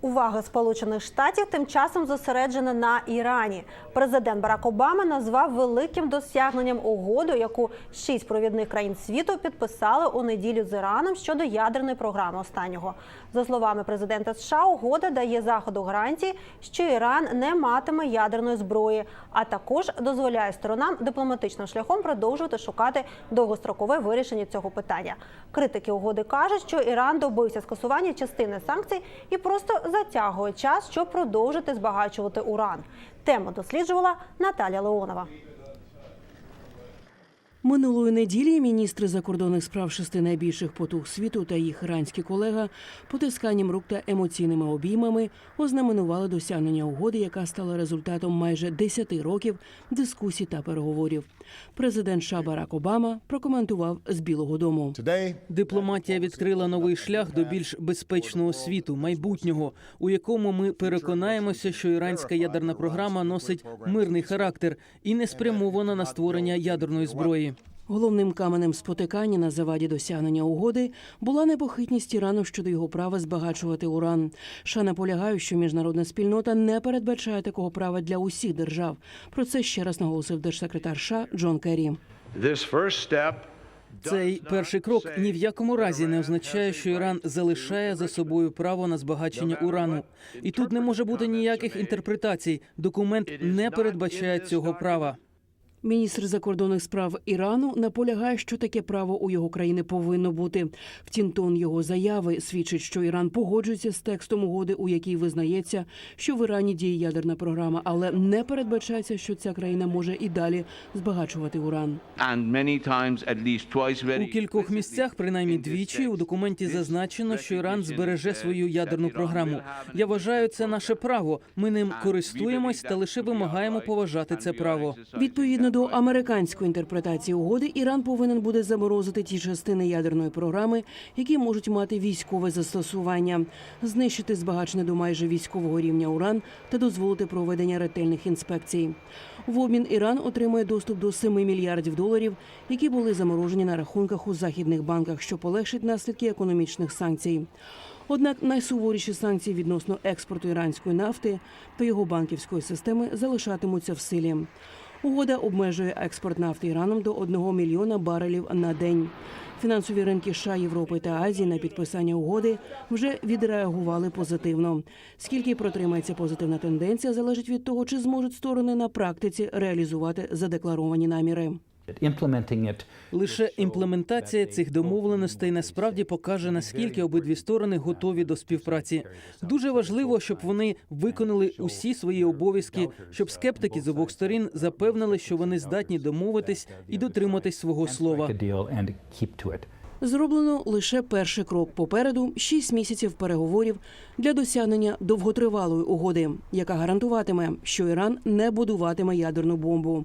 Увага Сполучених Штатів тим часом зосереджена на Ірані. Президент Барак Обама назвав великим досягненням угоду, яку шість провідних країн світу підписали у неділю з Іраном щодо ядерної програми останнього. За словами президента США, угода дає заходу гарантії, що Іран не матиме ядерної зброї, а також дозволяє сторонам дипломатичним шляхом продовжувати шукати довгострокове вирішення цього питання. Критики угоди кажуть, що Іран добився скасування частини санкцій і просто затягує час, щоб продовжити збагачувати уран. Тему досліджувала Наталя Леонова. Минулої неділі міністри закордонних справ шести найбільших потуг світу та їх іранські колега потисканням рук та емоційними обіймами ознаменували досягнення угоди, яка стала результатом майже 10 років дискусій та переговорів. Президент США Барак Обама прокоментував з Білого Дому. Дипломатія відкрила новий шлях до більш безпечного світу, майбутнього, у якому ми переконаємося, що іранська ядерна програма носить мирний характер і не спрямована на створення ядерної зброї. Головним каменем спотикання на заваді досягнення угоди була непохитність Ірану щодо його права збагачувати уран. США наполягають, що міжнародна спільнота не передбачає такого права для усіх держав. Про це ще раз наголосив держсекретар США Джон Керрі. Цей перший крок ні в якому разі не означає, що Іран залишає за собою право на збагачення урану. І тут не може бути ніяких інтерпретацій. Документ не передбачає цього права. Міністр закордонних справ Ірану наполягає, що таке право у його країни повинно бути. Втім, тон його заяви свідчить, що Іран погоджується з текстом угоди, у якій визнається, що в Ірані діє ядерна програма, але не передбачається, що ця країна може і далі збагачувати уран. У кількох місцях, принаймні двічі, у документі зазначено, що Іран збереже свою ядерну програму. Я вважаю, це наше право. Ми ним користуємось та лише вимагаємо поважати це право. Відповідно до американської інтерпретації угоди, Іран повинен буде заморозити ті частини ядерної програми, які можуть мати військове застосування, знищити збагачене до майже військового рівня уран та дозволити проведення ретельних інспекцій. В обмін Іран отримує доступ до 7 мільярдів доларів, які були заморожені на рахунках у західних банках, що полегшить наслідки економічних санкцій. Однак найсуворіші санкції відносно експорту іранської нафти та його банківської системи залишатимуться в силі. Угода обмежує експорт нафти Іраном до 1 мільйона барелів на день. Фінансові ринки США, Європи та Азії на підписання угоди вже відреагували позитивно. Скільки протримається позитивна тенденція, залежить від того, чи зможуть сторони на практиці реалізувати задекларовані наміри. Лише імплементація цих домовленостей насправді покаже наскільки обидві сторони готові до співпраці. Дуже важливо, щоб вони виконали усі свої обов'язки, щоб скептики з обох сторін запевнили, що вони здатні домовитись і дотриматись свого слова. Зроблено лише перший крок попереду шість місяців переговорів для досягнення довготривалої угоди, яка гарантуватиме, що Іран не будуватиме ядерну бомбу.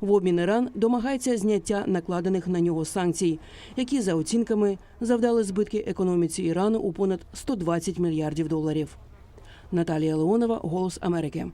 В обмін Іран домагається зняття накладених на нього санкцій, які за оцінками завдали збитки економіці Ірану у понад 120 мільярдів доларів. Наталія Леонова, Голос Америки.